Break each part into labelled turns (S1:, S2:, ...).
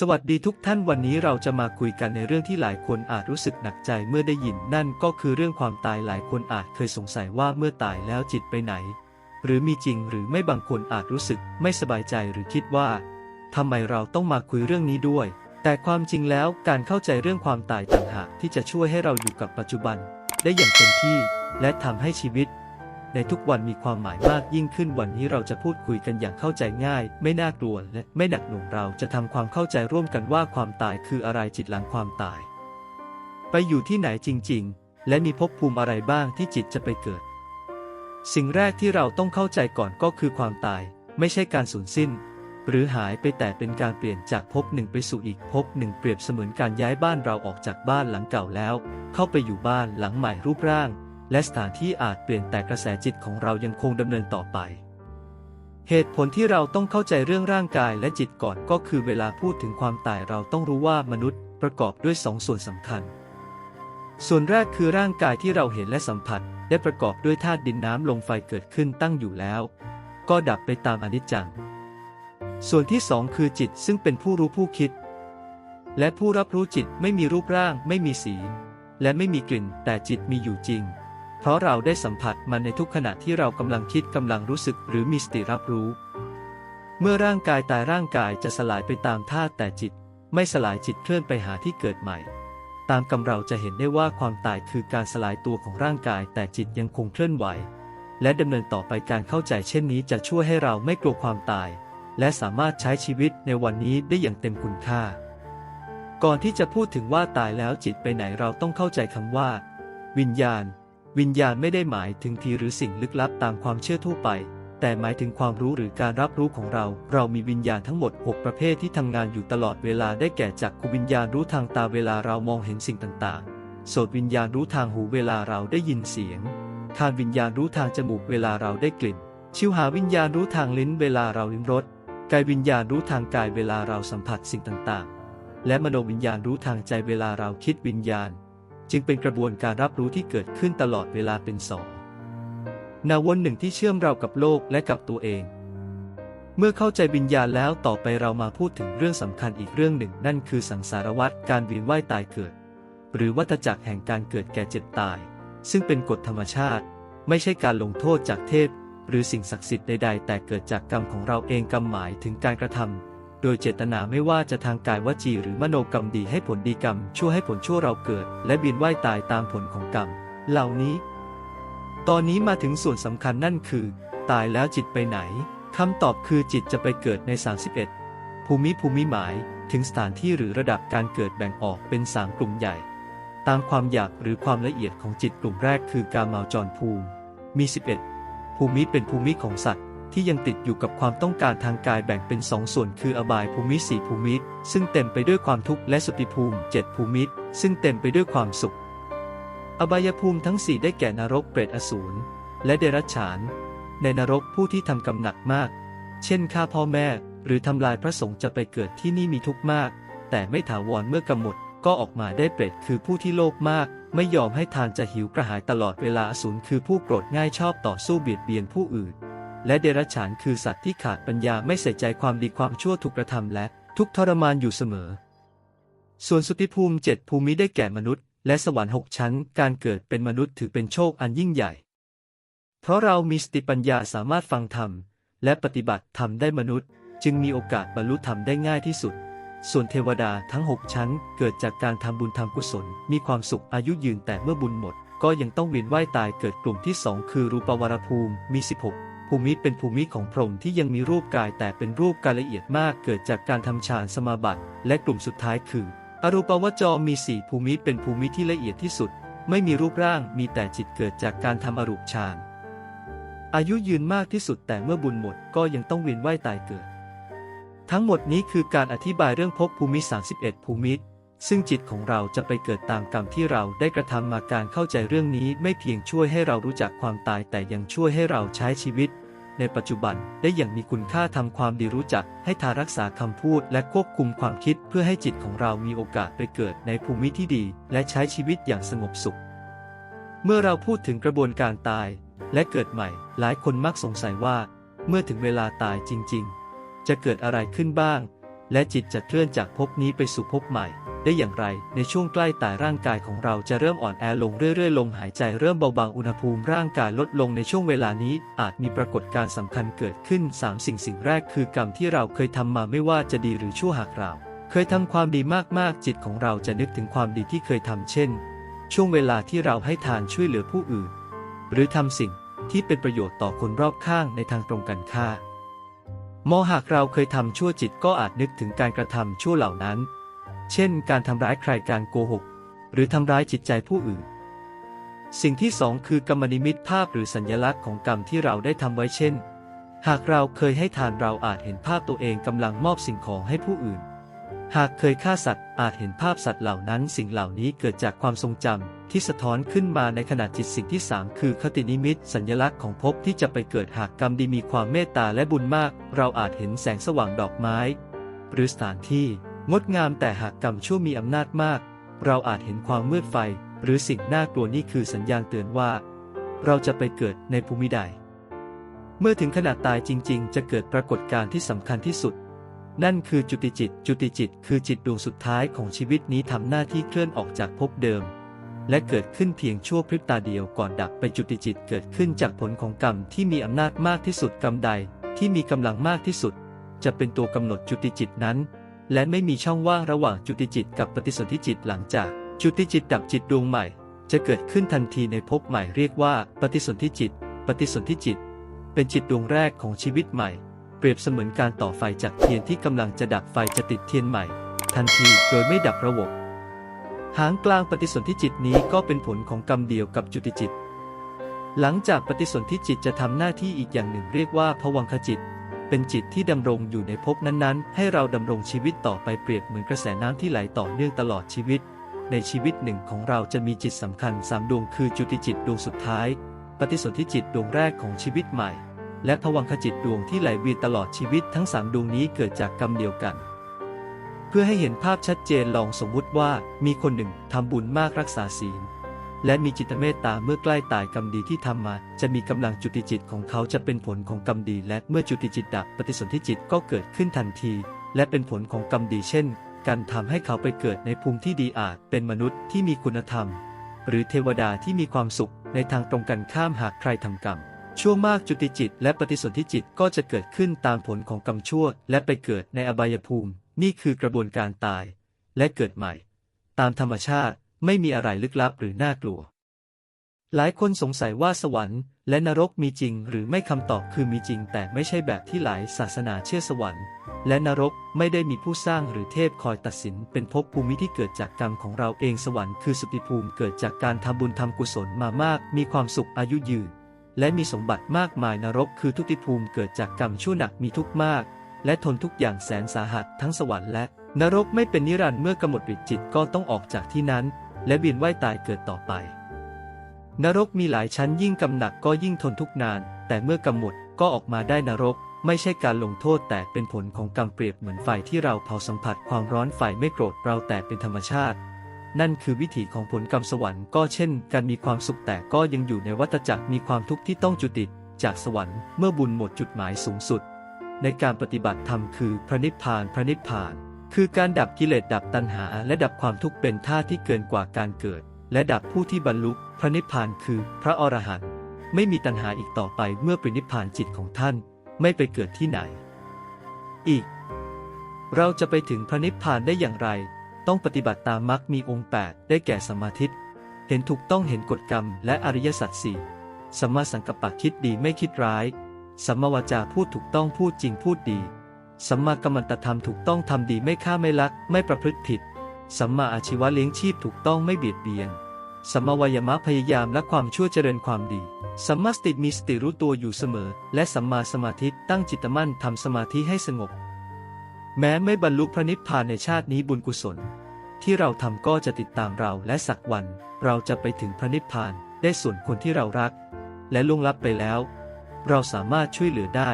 S1: สวัสดีทุกท่านวันนี้เราจะมาคุยกันในเรื่องที่หลายคนอาจรู้สึกหนักใจเมื่อได้ยิน นั่นก็คือเรื่องความตายหลายคนอาจเคยสงสัยว่าเมื่อตายแล้วจิตไปไหน หรือมีจริงหรือไม่บางคนอาจรู้สึกไม่สบายใจหรือคิดว่าทำไมเราต้องมาคุยเรื่องนี้ด้วย แต่ความจริงแล้วการเข้าใจเรื่องความตายต่างหากที่จะช่วยให้เราอยู่กับปัจจุบัน ได้อย่างเต็มที่ และทำให้ชีวิต ในทุกวันมีความหมายมากยิ่งขึ้นวันนี้เราจะพูดคุยกันอย่างเข้าใจง่าย ไม่น่ากลัวและไม่หนักหน่วงเราจะทำความเข้าใจร่วมกันว่าความตายคืออะไรจิตหลังความตาย ไปอยู่ที่ไหนจริง ๆ และมีภพภูมิอะไรบ้างที่จิตจะไปเกิด สิ่งแรกที่เราต้องเข้าใจก่อนก็คือความตาย ไม่ใช่การสูญสิ้น หรือหายไปแต่เป็นการเปลี่ยนจากภพหนึ่งไปสู่อีกภพหนึ่งเปรียบเสมือนการย้ายบ้านเราออกจากบ้านหลังเก่าแล้ว เข้าไปอยู่บ้านหลังใหม่รูปร่าง และสถานที่อาจเปลี่ยนแต่กระแสจิตของเรายังคงดำเนินต่อไป เหตุผลที่เราต้องเข้าใจเรื่องร่างกายและจิตก่อนก็คือเวลาพูดถึงความตายเราต้องรู้ว่ามนุษย์ประกอบด้วยสองส่วนสำคัญ ส่วนแรกคือร่างกายที่เราเห็นและสัมผัส ได้ประกอบด้วยธาตุดินน้ำลมไฟเกิดขึ้นตั้งอยู่แล้ว ก็ดับไปตามอนิจจัง ส่วนที่สองคือจิตซึ่งเป็นผู้รู้ผู้คิด และผู้รับรู้จิตไม่มีรูปร่าง ไม่มีสี และไม่มีกลิ่น แต่จิตมีอยู่จริง ราะเราได้สัมผัสมันในทุกขณะที่เรากำลังคิดกำลังรู้สึกหรือมีสติรับรู้ เมื่อร่างกายตายร่างกายจะสลายไปตามธาตุแต่จิต ไม่สลายจิตเคลื่อนไปหาที่เกิดใหม่ ตามกำเราจะเห็นได้ว่าความตายคือการสลายตัวของร่างกายแต่จิตยังคงเคลื่อนไหว และดำเนินต่อไปการเข้าใจเช่นนี้จะช่วยให้เราไม่กลัวความตาย และสามารถใช้ชีวิตในวันนี้ได้อย่างเต็มคุณค่า ก่อนที่จะพูดถึงว่าตายแล้วจิตไปไหนเราต้องเข้าใจคำว่า วิญญาณ วิญญาณไม่ได้หมายถึงทีหรือสิ่งลึกลับตามความเชื่อทั่วไป แต่หมายถึงความรู้หรือการรับรู้ของเรา เรามีวิญญาณทั้งหมด 6 ประเภทที่ทำงานอยู่ตลอดเวลาได้แก่จักขุวิญญาณรู้ทางตาเวลาเรามองเห็นสิ่งต่างๆ โสตวิญญาณรู้ทางหูเวลาเราได้ยินเสียงคานวิญญาณรู้ทางจมูกเวลาเราได้กลิ่น ชิวหาวิญญาณรู้ทางลิ้นเวลาเราลิ้มรส กายวิญญาณรู้ทางกายเวลาเราสัมผัสสิ่งต่างๆ และมโนวิญญาณรู้ทางใจเวลาเราคิดวิญญาณ จึงเป็นกระบวนการรับรู้ที่เกิดขึ้นตลอดเวลาเป็นสองนาวนหนึ่งที่เชื่อมเรากับโลกและกับตัวเอง เมื่อเข้าใจวิญญาณแล้วต่อไปเรามาพูดถึงเรื่องสำคัญอีกเรื่องหนึ่ง นั่นคือสังสารวัฏการเวียนว่ายตายเกิด หรือวัฏจักรแห่งการเกิดแก่เจ็บตาย ซึ่งเป็นกฎธรรมชาติ ไม่ใช่การลงโทษจากเทพ หรือสิ่งศักดิ์สิทธิ์ใด ๆ แต่เกิดจากกรรมของเราเองกรรมหมายถึงการกระทำ โดยเจตนาไม่ว่าจะทางกายวจีหรือมโนกรรมดีให้ผลดีกรรม ชั่วให้ผลชั่วเราเกิด และเวียนว่ายตายตามผลของกรรม เหล่านี้ ตอนนี้มาถึงส่วนสำคัญนั่นคือ ตายแล้วจิตไปไหนคำตอบคือจิตจะไปเกิดใน 31 ภูมิภูมิหมายถึงสถานที่หรือระดับการเกิดแบ่งออกเป็น 3 กลุ่มใหญ่ ตามความอยากหรือความละเอียดของจิตกลุ่มแรกคือกามาจรภูมิ มี 11 ภูมิเป็นภูมิของสัตว์ ที่ยังติดอยู่กับความต้องการทางกายแบ่งเป็นสองส่วนคืออบายภูมิสี่ภูมิ ซึ่งเต็มไปด้วยความทุกข์และสุติภูมิเจ็ดภูมิ ซึ่งเต็มไปด้วยความสุข อบายภูมิทั้งสี่ได้แก่นรกเปรตอสูรและเดรัจฉาน ในนรกผู้ที่ทำกรรมหนักมาก เช่นฆ่าพ่อแม่ หรือทำลายพระสงฆ์จะไปเกิดที่นี่มีทุกข์มาก แต่ไม่ถาวรเมื่อกำหนดก็ออกมาได้เปรตคือผู้ที่โลภมากไม่ยอมให้ทานจะหิวกระหายตลอดเวลาอสูรคือผู้โกรธง่ายชอบต่อสู้เบียดเบียนผู้อื่น และเดรัจฉานคือสัตว์ที่ขาดปัญญาไม่ใส่ใจความดีความชั่วถูกกระทำและทุกทรมานอยู่เสมอ ส่วนสุติภูมิเจ็ดภูมิได้แก่มนุษย์ และสวรรค์หกชั้น การเกิดเป็นมนุษย์ถือเป็นโชคอันยิ่งใหญ่ เพราะเรามีสติปัญญาสามารถฟังธรรม และปฏิบัติธรรมได้มนุษย์ จึงมีโอกาสบรรลุธรรมได้ง่ายที่สุด ส่วนเทวดาทั้ง6ชั้น เกิดจากการทำบุญทำกุศล มีความสุขอายุยืนแต่เมื่อบุญหมด ก็ยังต้องเวียนว่ายตายเกิดกลุ่มที่2คือรูปวรภูมิมี 16 ภูมิเป็นภูมิของพรหมที่ยังมีรูปกายแต่เป็นรูปกายละเอียดมากเกิดจากการทำฌานสมาบัติ และกลุ่มสุดท้ายคือ อรูปวจรมี4ภูมิเป็นภูมิที่ละเอียดที่สุด ไม่มีรูปร่างมีแต่จิตเกิดจากการทำอรูปฌานอายุยืนมากที่สุดแต่เมื่อบุญหมดก็ยังต้องเวียนว่ายตายเกิด ทั้งหมดนี้คือการอธิบายเรื่องภพภูมิ 31 ภูมิ ซึ่งจิตของเราจะไปเกิดตามกรรมที่เราได้กระทำมาการเข้าใจเรื่องนี้ไม่เพียงช่วยให้เรารู้จักความตายแต่ยังช่วยให้เราใช้ชีวิต ในปัจจุบันได้อย่างมีคุณค่าทำความดีรู้จัก ให้ทารักษาคำพูดและควบคุมความคิดเพื่อให้จิตของเรามีโอกาสไปเกิดในภูมิที่ดี และใช้ชีวิตอย่างสงบสุข เมื่อเราพูดถึงกระบวนการตาย และเกิดใหม่ หลายคนมักสงสัยว่า เมื่อถึงเวลาตายจริง ๆ จะเกิดอะไรขึ้นบ้าง และจิตจะเคลื่อนจากภพนี้ไปสู่ภพใหม่ ได้อย่างไร ในช่วงใกล้ตายร่างกายของเราจะเริ่มอ่อนแอลงเรื่อยๆ ลมหายใจเริ่มเบาบางอุณหภูมิร่างกายลดลงในช่วงเวลานี้ อาจมีปรากฏการณ์สำคัญเกิดขึ้น 3 สิ่งสิ่งแรกคือกรรมที่เราเคยทำมาไม่ว่าจะดีหรือชั่วหากเรา เคยทำความดีมากๆ จิตของเราจะนึกถึงความดีที่เคยทำเช่น ช่วงเวลาที่เราให้ทานช่วยเหลือผู้อื่น หรือทำสิ่งที่เป็นประโยชน์ต่อคนรอบข้างในทางตรงกันข้ามมอหากเราเคยทำชั่วจิตก็อาจนึกถึงการกระทำชั่วเหล่านั้น เช่น การทำร้ายใครการโกหก หรือทำร้ายจิตใจผู้อื่น สิ่งที่สองคือกรรมนิมิตภาพหรือสัญลักษณ์ของกรรมที่เราได้ทำไว้เช่น หากเราเคยให้ทานเราอาจเห็นภาพตัวเองกำลังมอบสิ่งของให้ผู้อื่น หากเคยฆ่าสัตว์อาจเห็นภาพสัตว์เหล่านั้น สิ่งเหล่านี้เกิดจากความทรงจำที่สะท้อนขึ้นมาในขณะจิตสิ่งที่สามคือคตินิมิต สัญลักษณ์ของภพที่จะไปเกิดหากกรรมดีมีความเมตตาและบุญมาก เราอาจเห็นแสงสว่างดอกไม้ หรือสถานที่ งดงามแต่หากกรรมชั่วมีอำนาจมาก เราอาจเห็นความมืดไฟ หรือสิ่งน่ากลัวนี่คือสัญญาณเตือนว่า เราจะไปเกิดในภูมิใด เมื่อถึงขนาดตายจริง ๆ จะเกิดปรากฏการณ์ที่สำคัญที่สุด นั่นคือจุติจิต จุติจิต คือจิตดวงสุดท้ายของชีวิตนี้ทำหน้าที่เคลื่อนออกจากภพเดิม และเกิดขึ้นเพียงชั่วพริบตาเดียวก่อนดับไปจุติจิตเกิดขึ้นจากผลของกรรมที่มีอำนาจมากที่สุดกรรมใดที่มีกำลังมากที่สุด จะเป็นตัวกำหนดจุติจิตนั้น และไม่มีช่องว่างระหว่างจุติจิตกับปฏิสนธิจิตหลังจากจุติจิตดับจิตดวงใหม่ จะเกิดขึ้นทันทีในภพใหม่เรียกว่าปฏิสนธิจิต ปฏิสนธิจิต เป็นจิตดวงแรกของชีวิตใหม่ เปรียบเสมือนการต่อไฟจากเทียนที่กำลังจะดับไฟจะติดเทียนใหม่ ทันทีโดยไม่ดับระบบหางกลางปฏิสนธิจิตนี้ก็เป็นผลของกรรมเดียวกับจุติจิต หลังจากปฏิสนธิจิตจะทำหน้าที่อีกอย่างหนึ่งเรียกว่าภวังคจิต เป็นจิตที่ดำรงอยู่ในภพนั้นๆ ให้เราดำรงชีวิตต่อไปเปรียบเหมือนกระแสน้ำที่ไหลต่อเนื่องตลอดชีวิต ในชีวิตหนึ่งของเราจะมีจิตสำคัญสามดวงคือจุติจิตดวงสุดท้าย ปฏิสนธิจิตดวงแรกของชีวิตใหม่ และภวังคจิตดวงที่ไหลเวียนตลอดชีวิตทั้งสามดวงนี้เกิดจากกรรมเดียวกัน เพื่อให้เห็นภาพชัดเจนลองสมมุติว่ามีคนหนึ่งทำบุญมากรักษาศีล และมีจิตเมตตาเมื่อใกล้ตายกรรมดีที่ทำมา จะมีกำลังจุติจิตของเขาจะเป็นผลของกรรมดี และเมื่อจุติจิตดับปฏิสนธิจิตก็เกิดขึ้นทันที และเป็นผลของกรรมดีเช่น การทำให้เขาไปเกิดในภูมิที่ดีอาจเป็นมนุษย์ที่มีคุณธรรม หรือเทวดาที่มีความสุขในทางตรงกันข้ามหากใครทำกรรมชั่วมากจุติจิต และปฏิสนธิจิตก็จะเกิดขึ้นตามผลของกรรมชั่ว และไปเกิดในอบายภูมิ นี่คือกระบวนการตาย และเกิดใหม่ ตามธรรมชาติ ไม่มีอะไรลึกลับหรือน่ากลัว หลายคนสงสัยว่าสวรรค์และนรกมีจริงหรือไม่คำตอบคือมีจริง แต่ไม่ใช่แบบที่หลายศาสนาเชื่อสวรรค์ และนรกไม่ได้มีผู้สร้างหรือเทพคอยตัดสิน เป็นภพภูมิที่เกิดจากกรรมของเราเองสวรรค์คือสุติภูมิเกิดจากการทำบุญทำกุศลมามาก มีความสุขอายุยืน และมีสมบัติมากมายนรก คือทุติภูมิเกิดจากกรรมชั่วหนักมีทุกข์มาก และทนทุกอย่างแสนสาหัสทั้งสวรรค์และนรกไม่เป็นนิรันดร์เมื่อกำหนดริจิตก็ต้องออกจากที่นั้น และเวียนว่ายตายเกิดต่อไป นรกมีหลายชั้นยิ่งกำหนักก็ยิ่งทนทุกนาน แต่เมื่อกำหนดก็ออกมาได้นรก ไม่ใช่การลงโทษแต่เป็นผลของกรรมเปรียบเหมือนไฟที่เราเผาสัมผัสความร้อนไฟไม่โกรธเราแต่เป็นธรรมชาติ นั่นคือวิถีของผลกรรมสวรรค์ก็เช่น การมีความสุขแต่ก็ยังอยู่ในวัฏจักรมีความทุกข์ที่ต้องจุติจากสวรรค์เมื่อบุญหมดจุดหมายสูงสุด ในการปฏิบัติธรรมคือพระนิพพานพระนิพพาน คือการดับกิเลสดับตัณหา และดับความทุกข์เป็นท่าที่เกินกว่าการเกิด และดับผู้ที่บรรลุพระนิพพานคือพระอรหันต์ไม่มีตัณหาอีกต่อไปเมื่อปรินิพพานจิตของท่าน ไม่ไปเกิดที่ไหน อีก เราจะไปถึงพระนิพพานได้อย่างไร ต้องปฏิบัติตามมรรคมีองค์ 8 ได้แก่สมาธิเห็นถูกต้องเห็นกฎกรรม และอริยสัจสี่สัมมาสังกัปปะคิดดีไม่คิดร้าย สัมมาวาจาพูดถูกต้องพูดจริงพูดดี สัมมากัมมันตธรรมถูกต้องทำดีไม่ฆ่าไม่ลัก ไม่ประพฤติผิด สัมมาอาชีวะเลี้ยงชีพถูกต้องไม่เบียดเบียน สัมมาวายามะพยายามและความชั่วเจริญความดี สัมมาสติมีสติรู้ตัวอยู่เสมอ และสัมมาสมาธิตั้งจิตมั่นทำสมาธิให้สงบ แม้ไม่บรรลุพระนิพพานในชาตินี้บุญกุศล ที่เราทำก็จะติดตามเราและสักวัน เราจะไปถึงพระนิพพานได้ส่วนคนที่เรารัก และล่วงลับไปแล้ว เราสามารถช่วยเหลือได้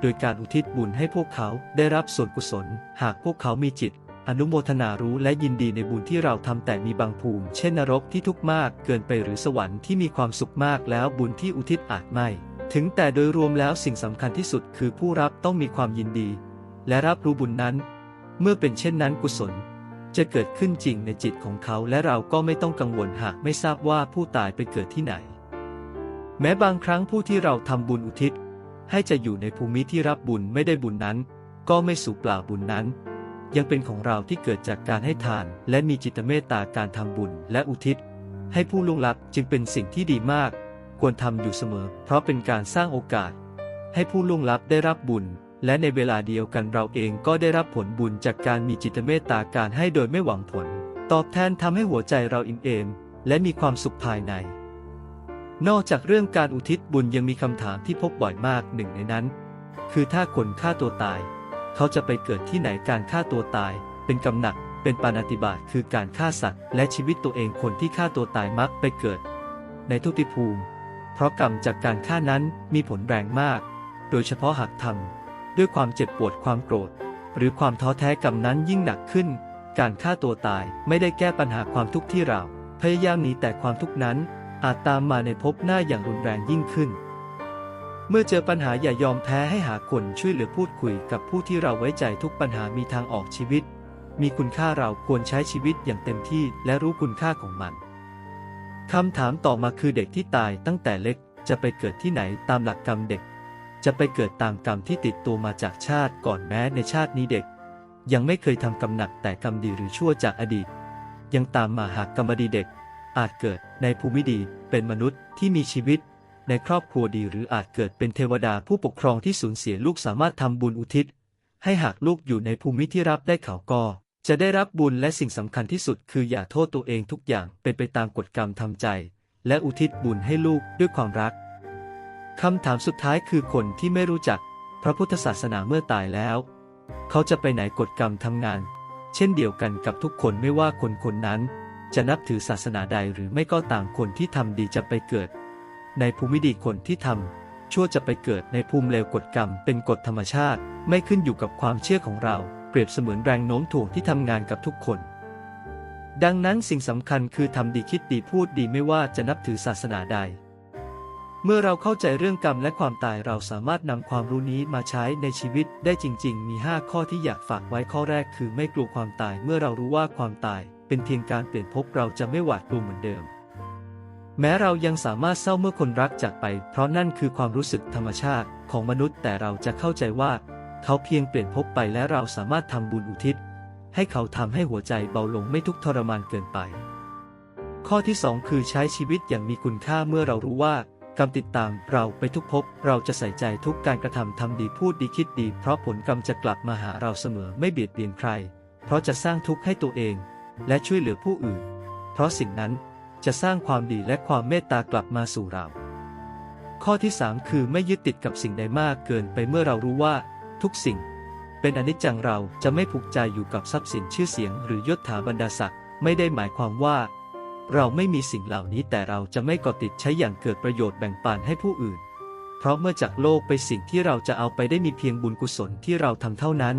S1: โดยการอุทิศบุญให้พวกเขาได้รับส่วนกุศล หากพวกเขามีจิต อนุโมทนารู้และยินดีในบุญที่เราทำแต่มีบางภูมิ เช่นนรกที่ทุกข์มากเกินไปหรือสวรรค์ที่มีความสุขมากแล้วบุญที่อุทิศอาจไม่ ถึงแต่โดยรวมแล้วสิ่งสำคัญที่สุดคือผู้รับต้องมีความยินดี และรับรู้บุญนั้น เมื่อเป็นเช่นนั้นกุศลจะเกิดขึ้นจริงในจิตของเขาและเราก็ไม่ต้องกังวลหากไม่ทราบว่าผู้ตายไปเกิดที่ไหน แม้บางครั้งผู้ที่เราทำบุญอุทิศ ให้จะอยู่ในภูมิที่รับบุญไม่ได้บุญนั้น ก็ไม่สูญเปล่าบุญนั้น ยังเป็นของเราที่เกิดจากการให้ทาน และมีจิตเมตตาการทำบุญและอุทิศ ให้ผู้ล่วงลับจึงเป็นสิ่งที่ดีมาก ควรทำอยู่เสมอ เพราะเป็นการสร้างโอกาส ให้ผู้ล่วงลับได้รับบุญ และในเวลาเดียวกันเราเองก็ได้รับผลบุญจากการมีจิตเมตตาการให้โดยไม่หวังผล ตอบแทนทำให้หัวใจเราอิ่มเอมและมีความสุขภายใน นอกจากเรื่องการอุทิศบุญยังมีคำถามที่พบบ่อยมากหนึ่งในนั้น คือถ้าคนฆ่าตัวตาย เขาจะไปเกิดที่ไหนการฆ่าตัวตาย เป็นกำหนัก เป็นปานาติบาตคือการฆ่าสัตว์ และชีวิตตัวเองคนที่ฆ่าตัวตายมักไปเกิด ในทุติภูมิ เพราะกรรมจากการฆ่านั้นมีผลแรงมาก โดยเฉพาะหากทำด้วยความเจ็บปวดความโกรธ หรือความท้อแท้กรรมนั้นยิ่งหนักขึ้น การฆ่าตัวตายไม่ได้แก้ปัญหาความทุกข์ที่เราพยายามหนีแต่ความทุกข์นั้น อาจตามมาในภพหน้าอย่างรุนแรงยิ่งขึ้น เมื่อเจอปัญหาอย่ายอมแพ้ให้หาคนช่วยเหลือพูดคุยกับผู้ที่เราไว้ใจทุกปัญหามีทางออกชีวิต มีคุณค่าเราควรใช้ชีวิตอย่างเต็มที่และรู้คุณค่าของมันคำถามต่อมาคือเด็กที่ตายตั้งแต่เล็กจะไปเกิดที่ไหนตามหลักกรรมเด็ก จะไปเกิดตามกรรมที่ติดตัวมาจากชาติก่อนแม้ในชาตินี้เด็ก ยังไม่เคยทำกรรมหนักแต่กรรมดีหรือชั่วจากอดีต ยังตามมาหากกรรมดีเด็ก อาจเกิดในภูมิดี เป็นมนุษย์ที่มีชีวิต ในครอบครัวดีหรืออาจเกิดเป็นเทวดาผู้ปกครองที่สูญเสียลูกสามารถทำบุญอุทิศ ให้หากลูกอยู่ในภูมิที่รับได้เขาก็จะได้รับบุญและสิ่งสำคัญที่สุดคืออย่าโทษตัวเองทุกอย่างเป็นไปตามกฎกรรมทำใจ และอุทิศบุญให้ลูกด้วยความรักคำถามสุดท้ายคือคนที่ไม่รู้จัก พระพุทธศาสนาเมื่อตายแล้ว เขาจะไปไหนกฎกรรมทำงาน เช่นเดียวกันกับทุกคนไม่ว่าคนคนนั้น จะนับถือศาสนาใดหรือไม่ก็ต่างคนที่ทำดีจะไปเกิด ในภูมิดีคนที่ทำชั่วจะไปเกิดในภูมิเลวกฎกรรม เป็นกฎธรรมชาติ ไม่ขึ้นอยู่กับความเชื่อของเรา เปรียบเสมือนแรงโน้มถ่วงที่ทำงานกับทุกคน ดังนั้นสิ่งสำคัญคือทำดีคิดดีพูดดีไม่ว่าจะนับถือศาสนาใด เมื่อเราเข้าใจเรื่องกรรมและความตายเราสามารถนำความรู้นี้มาใช้ในชีวิตได้จริง ๆ มี 5 ข้อที่อยากฝากไว้ข้อแรกคือไม่กลัวความตายเมื่อเรารู้ว่าความตาย เป็นเพียงการเปลี่ยนภพเราจะไม่หวาดกลัวเหมือนเดิม แม้เรายังสามารถเศร้าเมื่อคนรักจากไป เพราะนั่นคือความรู้สึกธรรมชาติของมนุษย์แต่เราจะเข้าใจว่า เขาเพียงเปลี่ยนภพไปและเราสามารถทำบุญอุทิศ ให้เขาทำให้หัวใจเบาลงไม่ทุกทรมานเกินไป ข้อที่ 2 คือใช้ชีวิตอย่างมีคุณค่าเมื่อเรารู้ว่ากรรมติดตามเราไปทุกภพเราจะใส่ใจทุกการกระทำทำดีพูดดีคิดดี เพราะผลกรรมจะกลับมาหาเราเสมอไม่เบียดเบียนใคร เพราะจะสร้างทุกข์ให้ตัวเอง และช่วยเหลือผู้อื่น เพราะสิ่งนั้นจะสร้างความดีและความเมตตากลับมาสู่เรา ข้อที่ 3 คือไม่ยึดติดกับสิ่งใดมากเกินไปเมื่อเรารู้ว่า ทุกสิ่ง เป็นอนิจจังเราจะไม่ผูกใจอยู่กับทรัพย์สินชื่อเสียง หรือยศถาบรรดาศักดิ์ไม่ได้หมายความว่า เราไม่มีสิ่งเหล่านี้แต่เราจะไม่ก่อติดใช้อย่างเกิดประโยชน์แบ่งปันให้ผู้อื่น เพราะเมื่อจากโลกไปสิ่งที่เราจะเอาไปได้มีเพียงบุญกุศลที่เราทำเท่านั้น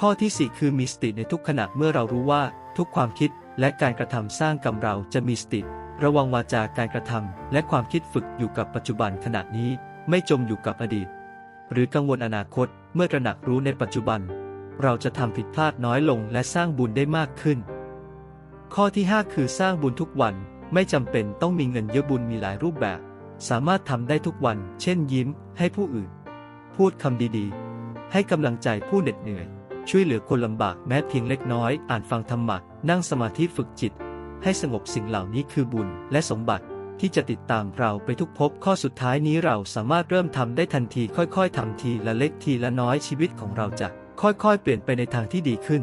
S1: ข้อที่ 4 คือมีสติในทุกขณะเมื่อเรารู้ว่า ทุกความคิดและการกระทำสร้างกรรมเราจะมีสติ ระวังวาจาการกระทำและความคิดฝึกอยู่กับปัจจุบันขณะนี้ ไม่จมอยู่กับอดีต หรือกังวลอนาคตเมื่อตระหนักรู้ในปัจจุบัน เราจะทำผิดพลาดน้อยลงและสร้างบุญได้มากขึ้น ข้อที่ 5 คือสร้างบุญทุกวันไม่จำเป็นต้องมีเงินเยอะบุญมีหลายรูปแบบ สามารถทำได้ทุกวัน เช่นยิ้ม ให้ผู้อื่น พูดคำดีๆ ให้กำลังใจผู้เหน็ดเหนื่อย ช่วยเหลือคนลำบากแม้เพียงเล็กน้อย อ่านฟังธรรมะ นั่งสมาธิฝึกจิต ให้สงบสิ่งเหล่านี้คือบุญและสมบัติที่จะติดตามเราไปทุกภพข้อสุดท้ายนี้เราสามารถเริ่มทำได้ทันทีค่อยๆทำทีละเล็กทีละน้อยชีวิตของเราจะค่อยๆ เปลี่ยนไปในทางที่ดีขึ้น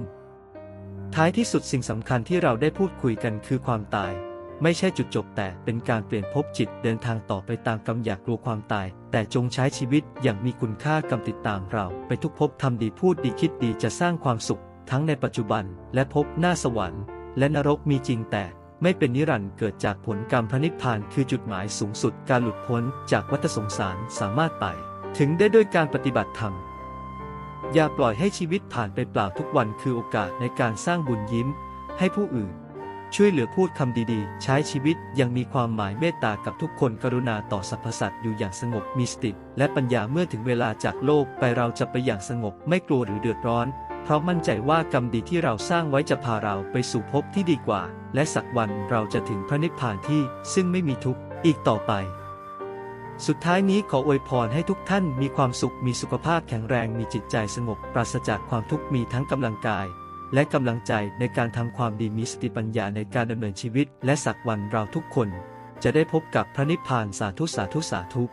S1: ท้ายที่สุดสิ่งสำคัญที่เราได้พูดคุยกันคือความตาย ไม่ใช่จุดจบแต่เป็นการเปลี่ยนภพจิตเดินทางต่อไปตามกรรมอยากกลัวความตาย แต่จงใช้ชีวิตอย่างมีคุณค่ากรรมติดตามเรา ไปทุกภพทำดีพูดดีคิดดีจะสร้างความสุข ทั้งในปัจจุบัน และภพหน้าสวรรค์ และนรกมีจริงแต่ไม่เป็นนิรันดร์เกิดจากผลกรรมพระนิพพานคือจุดหมายสูงสุดการหลุดพ้นจากวัฏสงสารสามารถไป ถึงได้ด้วยการปฏิบัติธรรมอย่าปล่อยให้ชีวิตผ่านไปเปล่าทุกวันคือโอกาสในการสร้างบุญยิ้ม ให้ผู้อื่น ช่วยเหลือพูดคำดีๆ ใช้ชีวิตยังมีความหมายเมตตากับทุกคนกรุณาต่อสรรพสัตว์อยู่อย่างสงบมีสติและปัญญาเมื่อถึงเวลาจากโลกไปเราจะไปอย่างสงบไม่กลัวหรือเดือดร้อน เพราะมั่นใจว่ากรรมดีที่เราสร้างไว้จะพาเราไปสู่ภพที่ดีกว่า และสักวันเราจะถึงพระนิพพานที่ซึ่งไม่มีทุกข์อีกต่อไป สุดท้ายนี้ขออวยพรให้ทุกท่านมีความสุขมีสุขภาพแข็งแรงมีจิตใจสงบปราศจากความทุกข์มีทั้งกำลังกาย และกำลังใจในการทำความดีมีสติปัญญาในการดำเนินชีวิต และสักวันเราทุกคน จะได้พบกับพระนิพพานสาธุสาธุสาธุ